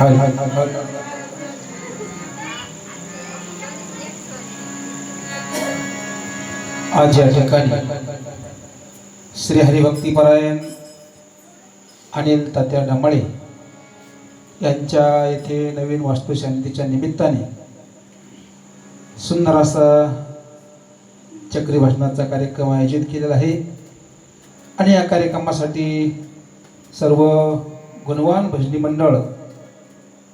हाय. हाय हाय हाय आज या ठिकाणी श्री हरिभक्तीपरायण अनिल तात्या ढमाळे यांच्या येथे नवीन वास्तुशांतीच्या निमित्ताने सुंदर असा चक्री भाषणाचा कार्यक्रम आयोजित केलेला आहे. आणि या कार्यक्रमासाठी सर्व गुणवान भजनी मंडळ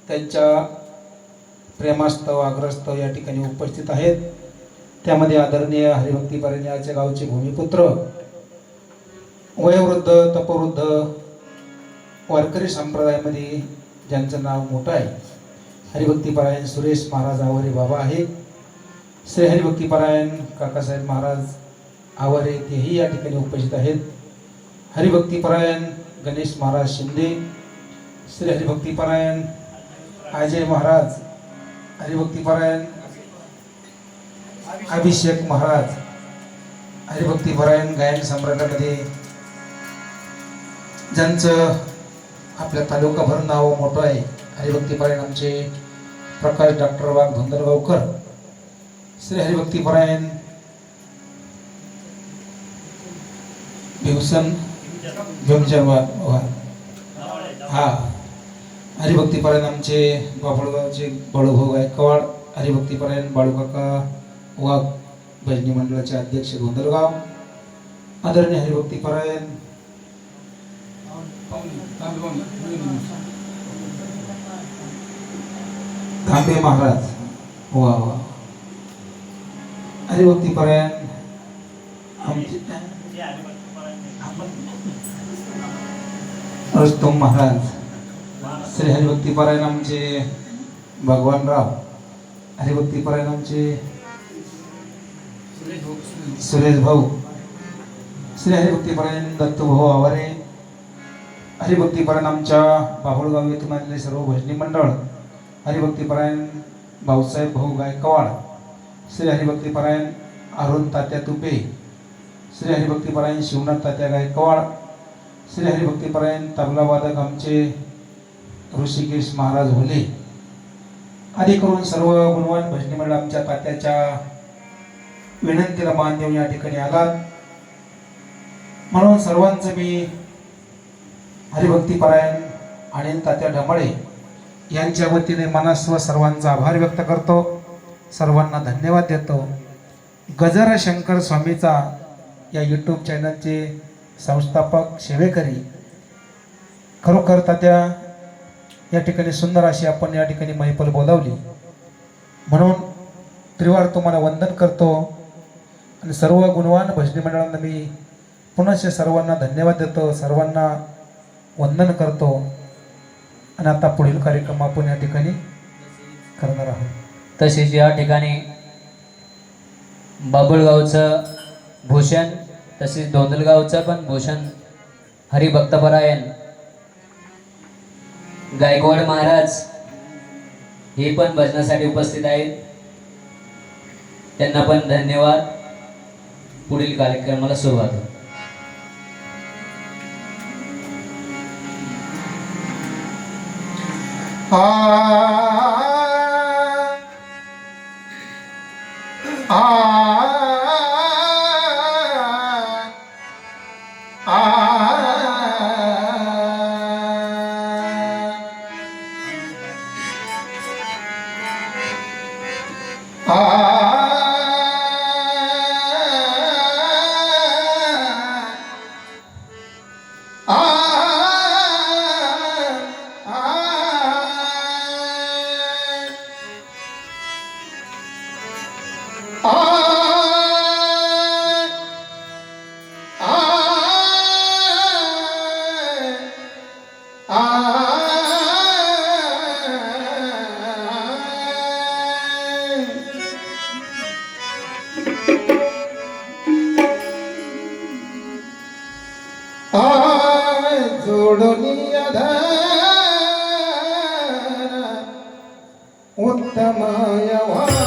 त्यांच्या प्रेमास्तव आग्रस्तव या ठिकाणी उपस्थित आहेत. त्यामध्ये आदरणीय हरिभक्ती परिणयाचे गावचे भूमिपुत्र वयोवृद्ध तपवृद्ध वारकरी संप्रदायामध्ये ज्यांचं नाव मोठं आहे. हरिभक्तीपरायण सुरेश महाराज आवारे बाबा आहेत. श्री हरिभक्तीपरायण काकासाहेब महाराज आवारे तेही या ठिकाणी उपस्थित आहेत. हरिभक्तीपरायण गणेश महाराज शिंदे श्री हरिभक्तीपरायण अजय महाराज हरिभक्तीपरायण अभिषेक महाराज हरिभक्तीपरायण गायन सम्राटामध्ये ज्यांचं आपल्या तालुकाभर नाव मोठं आहे हरिभक्तीपरायण आमचे प्रकाश डॉक्टर वाघ धुंदरगावकर श्री हरिभक्तीपरायण भिवसन भीमचंद वा हा. हरिभक्तीपरायण आमचे बापळगावचे बाळूभाऊ गायकवाड हरिभक्तीपरायण बाळूकाका वाघ भजनी मंडळाचे अध्यक्ष गोंदलगाव आदरणीय हरिभक्तीपरायण तांबे महाराज. वा वा. हरिभक्तीपरायण आमचे रुस्तम महाराज. श्री हरिभक्तीपरायण आमचे भगवानराव हरिभक्तीपरायण आमचे सुरेश भाऊ श्री हरिभक्तीपरायण दत्तभाऊ आवारे हरिभक्तीपरायण आमच्या बाहुळगाव येथून आलेले सर्व भजनी मंडळ हरिभक्तीपरायण भाऊसाहेब भाऊ गायकवाड श्री हरिभक्तीपरायण अरुण तात्या तुपे श्री हरिभक्तीपरायण शिवनाथ तात्या गायकवाड श्री हरिभक्तीपरायण तबलावादक आमचे ऋषिकेश महाराज होले आदी करून सर्व गुणवान भजनी मंडळ आमच्या तात्याच्या विनंतीला मान देऊन या ठिकाणी आलात. म्हणून सर्वांचं मी हरिभक्तीपरायण आणि तात्या ढमाळे यांच्या वतीने मनास्व सर्वांचा आभार व्यक्त करतो. सर्वांना धन्यवाद देतो. गजर शंकर स्वामीचा या यूट्यूब चॅनलचे संस्थापक सेवेकरी खरोखर तात्या या ठिकाणी सुंदर अशी आपण या ठिकाणी मैफल बोलावली. म्हणून त्रिवार तुम्हाला वंदन करतो. आणि सर्व गुणवान भजनी मंडळांना मी पुनश्च सर्वांना धन्यवाद देतो. सर्वांना वंदन करतो. आणि आता पुढील कार्यक्रम आपण या ठिकाणी करणार आहोत. तसेच या ठिकाणी बाबुळगावचं भूषण तसेच दोंदलगावचं पण भूषण हरिभक्तपरायण गायकवाड महाराज हे पण भजनासाठी उपस्थित आहेत. त्यांना पण धन्यवाद. पुढील कार्यक्रमाला सुरुवात होईल. ಜೋಡನಿ ಅದ ಉತ್ತಮಾಯ ವರ.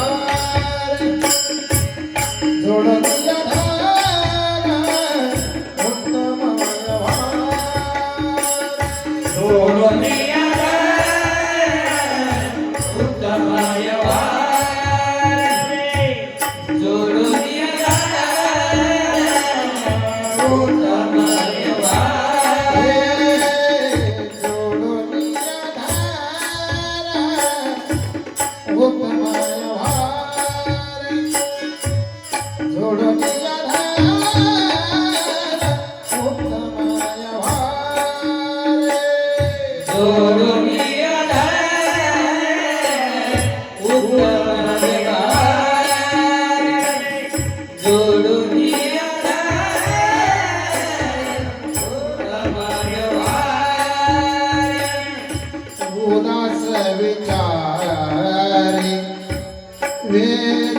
Deus.